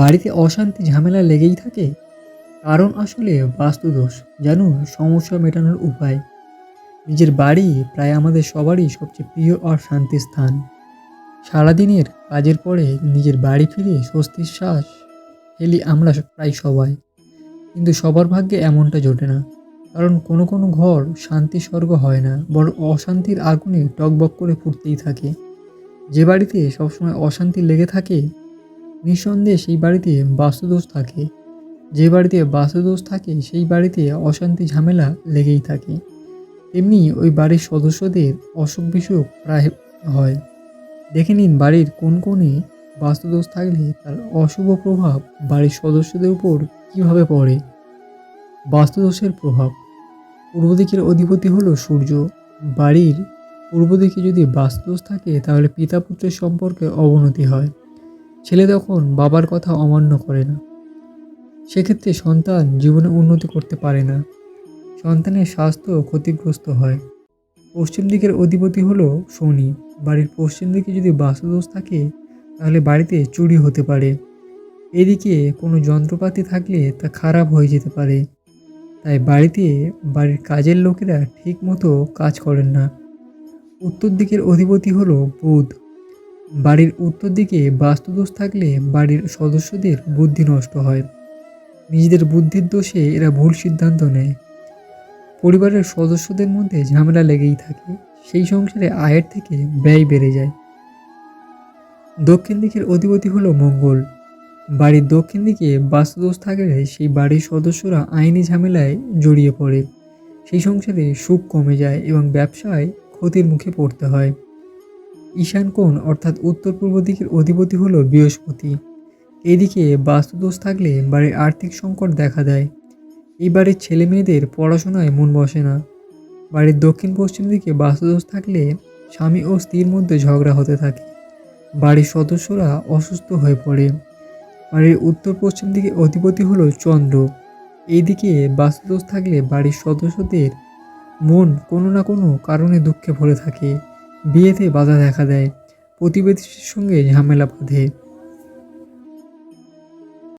বাড়িতে অশান্তি, ঝামেলা লেগেই থাকে? কারণ আসলে বাস্তুদোষ জানুন সমস্যা মেটানোর উপায়। নিজের বাড়ি প্রায় আমাদের সবারই সবচেয়ে প্রিয় আর শান্তির স্থান। সারাদিনের কাজের পরে নিজের বাড়ি ফিরে স্বস্তির শ্বাস ফেলি আমরা প্রায় সবাই। কিন্তু সবার ভাগ্যে এমনটা জোটে না, কারণ কোনো কোনো ঘর শান্তি স্বর্গ হয় না বড় অশান্তির আগুনে টকবক করে ফুটতেই থাকে। যে বাড়িতে সবসময় অশান্তি লেগে থাকে নিঃসন্দেহে সেই বাড়িতে বাস্তুদোষ থাকে। যে বাড়িতে বাস্তুদোষ থাকে, সেই বাড়িতে অশান্তি, ঝামেলা লেগেই থাকে। তেমনি ওই বাড়ির সদস্যদের অসুখ বিসুখ প্রায় হয়। দেখে নিন বাড়ির কোন কোণে বাস্তুদোষ থাকলে তার অশুভ প্রভাব বাড়ির সদস্যদের উপর কীভাবে পড়ে? বাস্তুদোষের প্রভাব। পূর্ব দিকের অধিপতি হলো সূর্য। বাড়ির পূর্ব দিকে যদি বাস্তুদোষ থাকে, তাহলে পিতা পুত্রের সম্পর্কে অবনতি হয়। ছেলে তখন বাবার কথা অমান্য করে না। সেক্ষেত্রে সন্তান জীবনে উন্নতি করতে পারে না। সন্তানের স্বাস্থ্য ক্ষতিগ্রস্ত হয়। পশ্চিম দিকের অধিপতি হলো শনি। বাড়ির পশ্চিম দিকে যদি বাস্তুদোষ থাকে, তাহলে বাড়িতে চুরি হতে পারে। এদিকে কোনো যন্ত্রপাতি থাকলে তা খারাপ হয়ে যেতে পারে। তাই বাড়িতে বাড়ির কাজের লোকেরা ঠিক মতো কাজ করেন না। উত্তর দিকের অধিপতি হলো বুধ। বাড়ির উত্তর দিকে বাস্তুদোষ থাকলে বাড়ির সদস্যদের বুদ্ধি নষ্ট হয়। নিজেদের বুদ্ধির দোষে এরা ভুল সিদ্ধান্ত নেয়। পরিবারের সদস্যদের মধ্যে ঝামেলা লেগেই থাকে, সেই সংসারে আয়ের থেকে ব্যয় বেড়ে যায়। দক্ষিণ দিকের অধিপতি হলো মঙ্গল। বাড়ির দক্ষিণ দিকে বাস্তুদোষ থাকলে সেই বাড়ির সদস্যরা আইনি ঝামেলায় জড়িয়ে পড়ে। সেই সংসারে সুখ কমে যায় এবং ব্যবসায় ক্ষতির মুখে পড়তে হয়। ঈশান কোণ অর্থাৎ উত্তর পূর্ব দিকের অধিপতি হলো বৃহস্পতি। এদিকে বাস্তুদোষ থাকলে বাড়ির আর্থিক সংকট দেখা দেয়। এই বাড়ির ছেলে মেয়েদের পড়াশোনায় মন বসে না। বাড়ির দক্ষিণ পশ্চিম দিকে বাস্তুদোষ থাকলে স্বামী ও স্ত্রীর মধ্যে ঝগড়া হতে থাকে। বাড়ির সদস্যরা অসুস্থ হয়ে পড়ে। বাড়ির উত্তর পশ্চিম দিকে অধিপতি হলো চন্দ্র। এইদিকে বাস্তুদোষ থাকলে বাড়ির সদস্যদের মন কোনো না কোনো কারণে দুঃখে ভরে থাকে। বিয়েতে বাধা দেখা দেয়। প্রতিবেশীর সঙ্গে ঝামেলা বাঁধে।